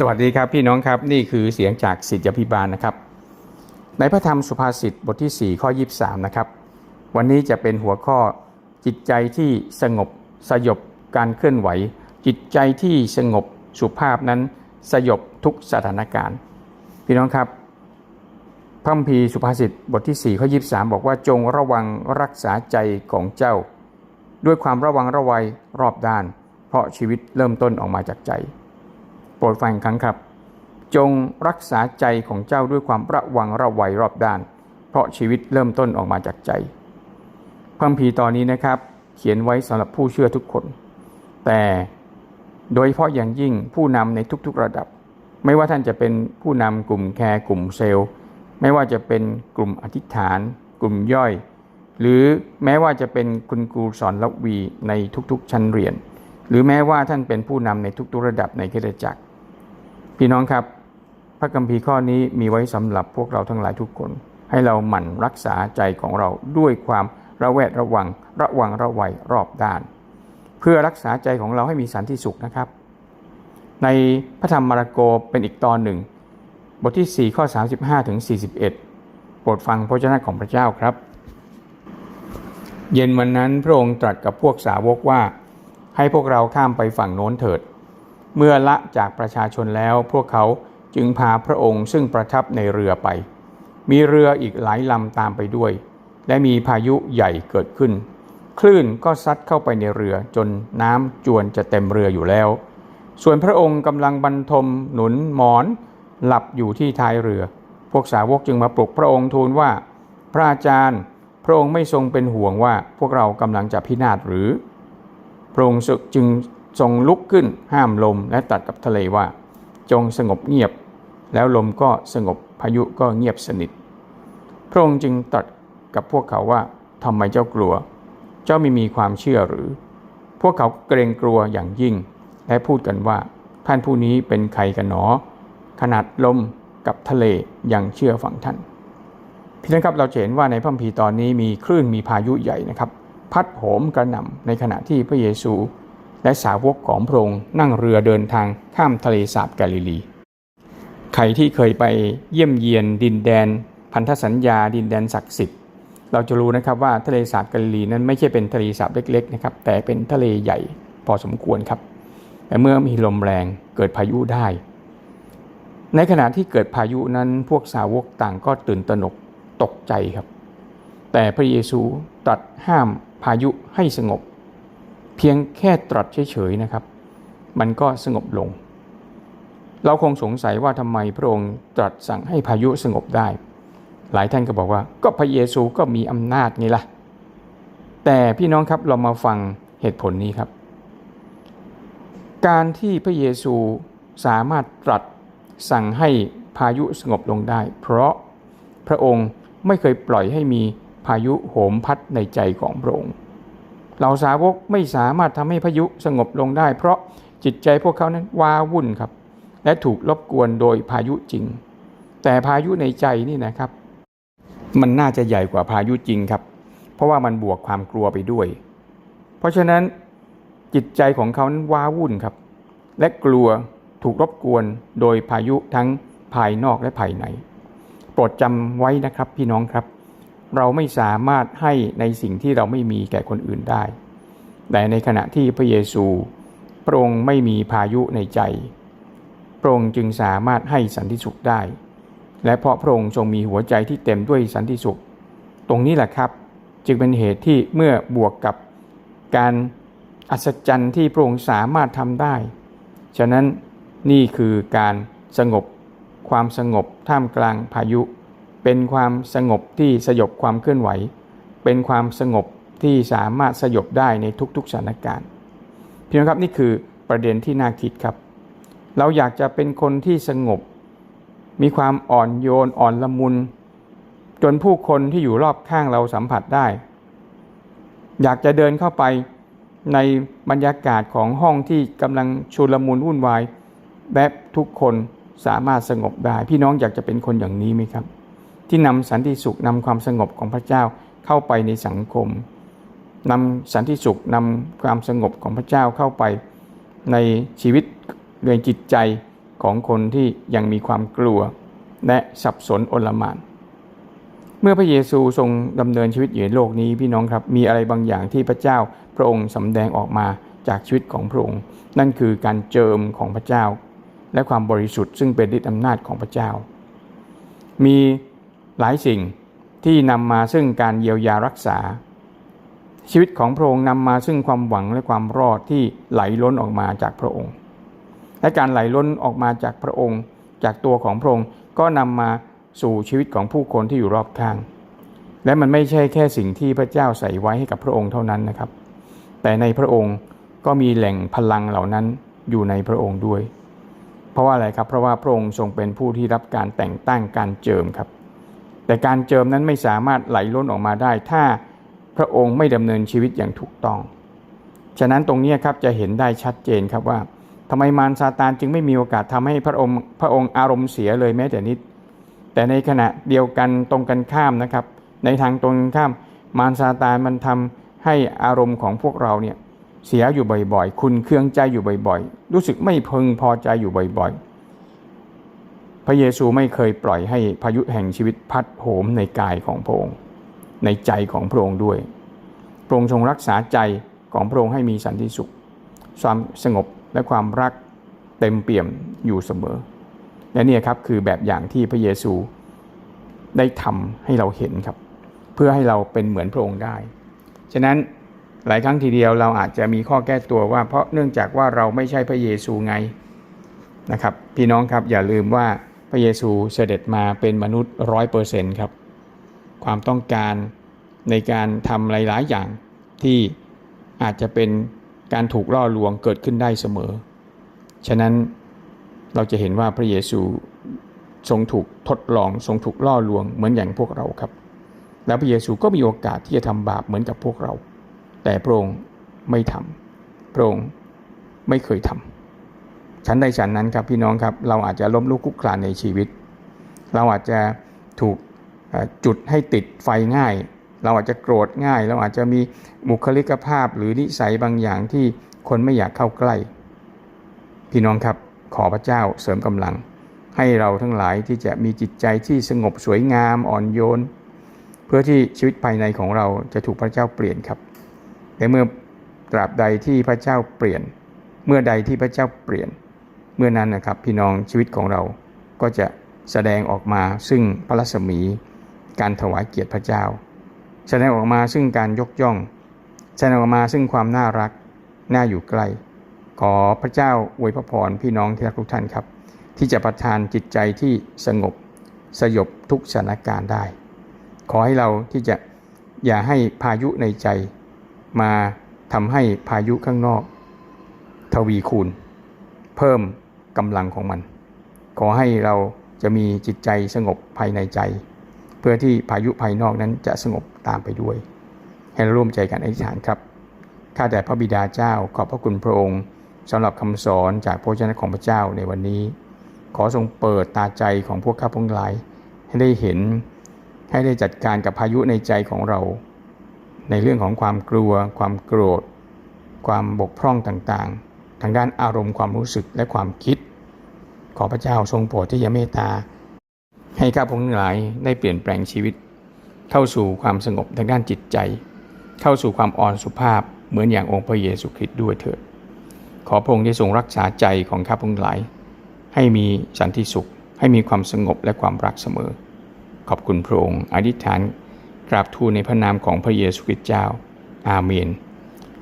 สวัสดีครับพี่น้องครับนี่คือเสียงจากสิทธิพิบาลนะครับ ในพระธรรมสุภาษิตบทที่ 4 ข้อ 23 นะครับ วันนี้จะเป็นหัวข้อจิตใจที่สงบสยบการเคลื่อนไหว จิตใจที่สงบสุภาพนั้นสยบทุกสถานการณ์ พี่น้องครับพระคัมภีสุภาษิตบทที่ 4 ข้อ 23 บอกว่าจงระวังรักษาใจของเจ้า ด้วยความระวังระวัยรอบด้าน เพราะชีวิตเริ่มต้นออกมาจากใจ โปรดฟังครั้งครับ จงรักษาใจของเจ้าด้วยความระวังระวัยรอบด้าน เพราะชีวิตเริ่มต้นออกมาจากใจพระพีตอนนี้นะครับ เขียนไว้สำหรับผู้เชื่อทุกคน แต่โดยเฉพาะอย่างยิ่งผู้นำในทุกๆระดับ ไม่ว่าท่านจะเป็นผู้นำกลุ่มแคร์กลุ่มเซลล์ ไม่ว่าจะเป็นกลุ่มอธิษฐาน กลุ่มย่อย หรือแม้ว่าจะเป็นคุณครูสอนละวีในทุกๆชั้นเรียน หรือแม้ว่าท่านเป็นผู้นำในทุกๆระดับในคริสตจักร พี่น้องครับ พระคัมภีร์ข้อนี้มีไว้สำหรับพวกเราทั้งหลายทุกคน ให้เราหมั่นรักษาใจของเราด้วยความระแวดระวัง ระวังระวัยรอบด้าน เพื่อรักษาใจของเราให้มีสันติสุขนะครับ ในพระธรรมมาระโกเป็นอีกตอนหนึ่ง บทที่ 4 ข้อ 35ถึง41 โปรดฟังพระเจ้าของพระเจ้าครับ เย็นวันนั้นพระองค์ตรัสกับพวกสาวกว่า ให้พวกเราข้ามไปฝั่งโน้นเถิด เมื่อละจากประชาชนแล้วพวกเขาจึงพาพระองค์ซึ่งประทับในเรือไป มีเรืออีกหลายลำตามไปด้วย และมีพายุใหญ่เกิดขึ้น คลื่นก็ซัดเข้าไปในเรือจนน้ำจวนจะเต็มเรืออยู่แล้ว ส่วนพระองค์กำลังบรรทมหนุนหมอน หลับอยู่ที่ท้ายเรือ พวกสาวกจึงมาปลุกพระองค์ทูลว่า พระอาจารย์ พระองค์ไม่ทรงเป็นห่วงว่าพวกเรากำลังจะพินาศหรือ พระองค์จึง ทรงลุกขึ้นห้ามลมและตรัสกับทะเลว่า จงสงบเงียบ แล้วลมก็สงบพายุก็เงียบสนิท พระองค์จึงตรัสกับพวกเขาว่าทำไมเจ้ากลัว เจ้าไม่มีความเชื่อหรือ พวกเขาเกรงกลัวอย่างยิ่ง และพูดกันว่า ท่านผู้นี้เป็นใครกันหนอ ขนาดลมกับทะเลยังเชื่อฟังท่านพี่น้องครับเราเห็นว่าในพระคัมภีตอนนี้มีคลื่นมีพายุใหญ่นะครับ พัดโหมกระหน่ำในขณะที่พระเยซู และสาวกของพระองค์นั่งเรือเดินทางข้ามทะเลสาบแกลิลี ใครที่เคยไปเยี่ยมเยียนดินแดน พันธสัญญาดินแดนศักดิ์สิทธิ์ เราจะรู้นะครับว่าทะเลสาบแกลิลีนั้นไม่ใช่เป็นทะเลสาบเล็กๆนะครับแต่เป็นทะเลใหญ่พอสมควรครับแต่เมื่อมีลมแรงเกิดพายุได้ ในขณะที่เกิดพายุนั้นพวกสาวกต่างก็ตื่นตระหนกตกใจครับ แต่พระเยซูตรัสห้ามพายุให้สงบ เพียงแค่ตรัสเฉยๆนะครับ มันก็สงบลง เราคงสงสัยว่าทำไมพระองค์ตรัสสั่งให้พายุสงบได้ หลายท่านก็บอกว่า ก็พระเยซูก็มีอำนาจไงล่ะ แต่พี่น้องครับเรามาฟังเหตุผลนี้ครับ การที่พระเยซูสามารถตรัสสั่งให้พายุสงบลงได้ เพราะพระองค์ไม่เคยปล่อยให้มีพายุโหมพัดในใจของพระองค์ เหล่าสาวกไม่สามารถทำให้พายุสงบลงได้ เพราะจิตใจพวกเขานั้นว้าวุ่นครับ และถูกรบกวนโดยพายุจริง แต่พายุในใจนี่นะครับ มันน่าจะใหญ่กว่าพายุจริงครับ เพราะว่ามันบวกความกลัวไปด้วย เพราะฉะนั้นจิตใจของเขานั้นว้าวุ่นครับ และกลัวถูกรบกวนโดยพายุทั้งภายนอกและภายใน โปรดจำไว้นะครับพี่น้องครับ เราไม่สามารถให้ในสิ่งที่เราไม่มีแก่คนอื่นได้ แต่ในขณะที่พระเยซู พระองค์ไม่มีพายุในใจ พระองค์จึงสามารถให้สันติสุขได้ และเพราะพระองค์ทรงมีหัวใจที่เต็มด้วยสันติสุข ตรงนี้แหละครับ จึงเป็นเหตุที่เมื่อบวกกับการอัศจรรย์ที่พระองค์สามารถทำได้ ฉะนั้นนี่คือการสงบความสงบท่ามกลางพายุ เป็นความสงบที่สยบความเคลื่อนไหว เป็นความสงบที่สามารถสยบได้ในทุกๆสถานการณ์พี่น้องครับนี่คือประเด็นที่น่าคิดครับ เราอยากจะเป็นคนที่สงบ มีความอ่อนโยนอ่อนละมุน จนผู้คนที่อยู่รอบข้างเราสัมผัสได้ อยากจะเดินเข้าไปในบรรยากาศของห้องที่กำลังชุลมุนวุ่นวายแบบทุกคนสามารถสงบได้ พี่น้องอยากจะเป็นคนอย่างนี้ไหมครับ ที่นำสันติสุขนำความสงบของพระเจ้าเข้าไปในสังคมนำสันติสุขนำความสงบของพระเจ้าเข้าไป ในชีวิตในจิตใจของคนที่ยังมีความกลัว และสับสนโอลหมานเมื่อพระเยซูทรงดำเนินชีวิตอยู่ในโลกนี้พี่น้องครับมีอะไรบางอย่างที่พระเจ้าพระองค์สำแดงออกมาจากชีวิตของพระองค์ นั่นคือการเจิมของพระเจ้า และความบริสุทธิ์ซึ่งเป็นฤทธิอำนาจของพระเจ้า มี หลายสิ่งที่นำมาซึ่งการเยียวยารักษา ชีวิตของพระองค์นำมาซึ่งความหวังและความรอดที่ไหลล้นออกมาจากพระองค์ และการไหลล้นออกมาจากพระองค์ จากตัวของพระองค์ก็นำมาสู่ชีวิตของผู้คนที่อยู่รอบข้าง และมันไม่ใช่แค่สิ่งที่พระเจ้าใส่ไว้ให้กับพระองค์เท่านั้นนะครับ แต่ในพระองค์ก็มีแหล่งพลังเหล่านั้นอยู่ในพระองค์ด้วย เพราะว่าอะไรครับเพราะว่าพระองค์ทรงเป็นผู้ที่รับการแต่งตั้งการเจิมครับ แต่การเจิมนั้นไม่สามารถไหลล้นออกมาได้ ถ้าพระองค์ไม่ดำเนินชีวิตอย่างถูกต้อง ฉะนั้นตรงนี้ครับจะเห็นได้ชัดเจนครับว่าทำไมมารซาตานจึงไม่มีโอกาสทำให้พระองค์พระองค์อารมณ์เสียเลยแม้แต่นิด แต่ในขณะเดียวกันตรงกันข้ามนะครับ ในทางตรงกันข้าม มารซาตานมันทำให้อารมณ์ของพวกเราเนี่ยเสียอยู่บ่อยๆ คุณเครื่องใจอยู่บ่อยๆ รู้สึกไม่พึงพอใจอยู่บ่อยๆ พระเยซูไม่เคยปล่อยให้พายุแห่งชีวิตพัดโหมในกายของพระองค์ ในใจของพระองค์ด้วย พระองค์ทรงรักษาใจของพระองค์ให้มีสันติสุข ความสงบและความรักเต็มเปี่ยมอยู่เสมอ และนี่ครับคือแบบอย่างที่พระเยซูได้ทำให้เราเห็นครับ เพื่อให้เราเป็นเหมือนพระองค์ได้ ฉะนั้นหลายครั้งทีเดียวเราอาจจะมีข้อแก้ตัวว่าเพราะเนื่องจากว่าเราไม่ใช่พระเยซูไงนะครับ พี่น้องครับอย่าลืมว่า พระเยซูเสด็จมาเป็นมนุษย์ร้อยเปอร์เซ็นต์ครับ ความต้องการในการทำหลาย ๆ อย่างที่อาจจะเป็นการถูกล่อลวงเกิดขึ้นได้เสมอ ฉะนั้นเราจะเห็นว่าพระเยซูทรงถูกทดลองทรงถูกล่อลวงเหมือนอย่างพวกเราครับ แล้วพระเยซูก็มีโอกาสที่จะทำบาปเหมือนกับพวกเรา แต่พระองค์ไม่ทำพระองค์ไม่เคยทำ ฉันใดฉันนั้นครับพี่น้องครับเราอาจจะล้มลุกคลุกคลานในชีวิต เราอาจจะถูกจุดให้ติดไฟง่าย เราอาจจะโกรธง่าย เราอาจจะมีบุคลิกภาพหรือนิสัยบางอย่างที่คนไม่อยากเข้าใกล้ พี่น้องครับขอพระเจ้าเสริมกำลัง ให้เราทั้งหลายที่จะมีจิตใจที่สงบสวยงามอ่อนโยน เพื่อที่ชีวิตภายในของเราจะถูกพระเจ้าเปลี่ยนครับและเมื่อตราบใดที่พระเจ้าเปลี่ยน เมื่อใดที่พระเจ้าเปลี่ยน เมื่อนั้นนะครับพี่น้องชีวิตของเราก็จะแสดงออกมาซึ่งพระรัศมี การถวายเกียรติพระเจ้า แสดงออกมาซึ่งการยกย่อง แสดงออกมาซึ่งความน่ารักน่าอยู่ใกล้ ขอพระเจ้าอวยพระพรพี่น้องที่รักทุกท่านครับ ที่จะประทานจิตใจที่สงบสยบทุกสถานการณ์ได้ ขอให้เราที่จะอย่าให้พายุในใจ มาทำให้พายุข้างนอก ทวีคูณ เพิ่ม กำลังของมัน ขอให้เราจะมีจิตใจสงบภายในใจ เพื่อที่พายุภายนอกนั้นจะสงบตามไปด้วย ให้เราร่วมใจกันอธิษฐานครับข้าแต่พระบิดาเจ้าขอบพระคุณพระองค์สำหรับคำสอนจากพระเจ้าของพระเจ้าในวันนี้ ขอทรงเปิดตาใจของพวกข้าพงหลาย ให้ได้เห็นให้ได้จัดการกับพายุในใจของเรา ในเรื่องของความกลัว ความโกรธ ความบกพร่องต่างๆ ทางด้านอารมณ์ความรู้สึกและความคิด ขอพระเจ้าทรงโปรดที่จะเมตตา ให้ข้าพงหลายได้เปลี่ยนแปลงชีวิต เข้าสู่ความสงบทางด้านจิตใจ เข้าสู่ความอ่อนสุภาพเหมือนอย่างองค์พระเยซูคริสต์ด้วยเถิด ขอพระองค์ได้ทรงรักษาใจของข้าพงหลาย ให้มีสันติสุข ให้มีความสงบและความรักเสมอ ขอบคุณพระองค์อธิษฐานกราบทูลในพระนามของพระเยซูคริสต์เจ้า อาเมน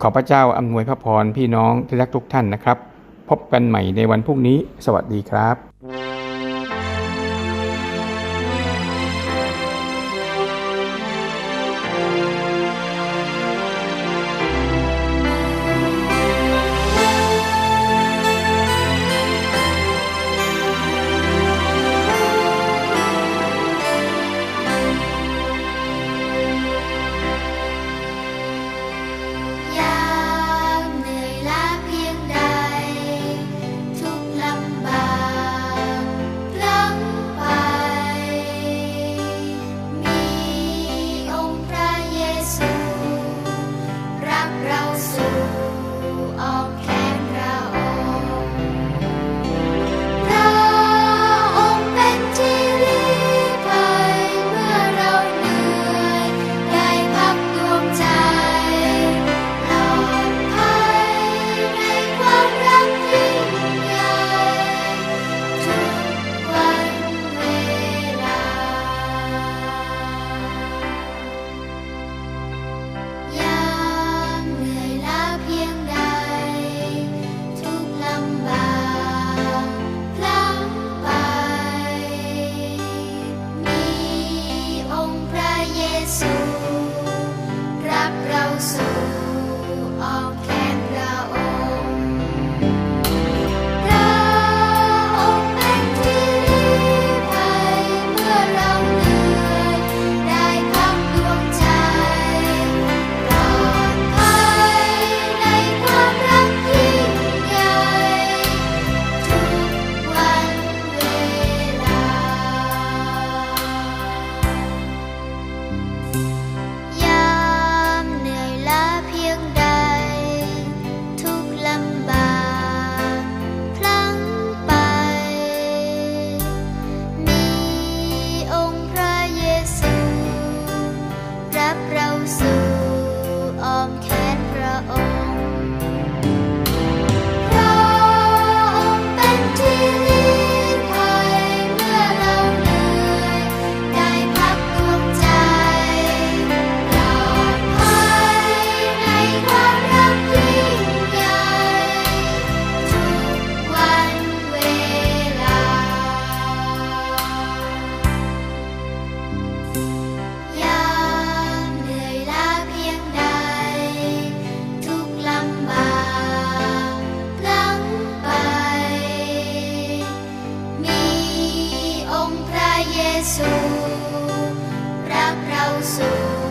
ขอพระเจ้าอำนวยพระพรพี่น้องที่รักทุกท่านนะครับ พบกันใหม่ในวันพรุ่งนี้ สวัสดีครับ ซูรักเราสู่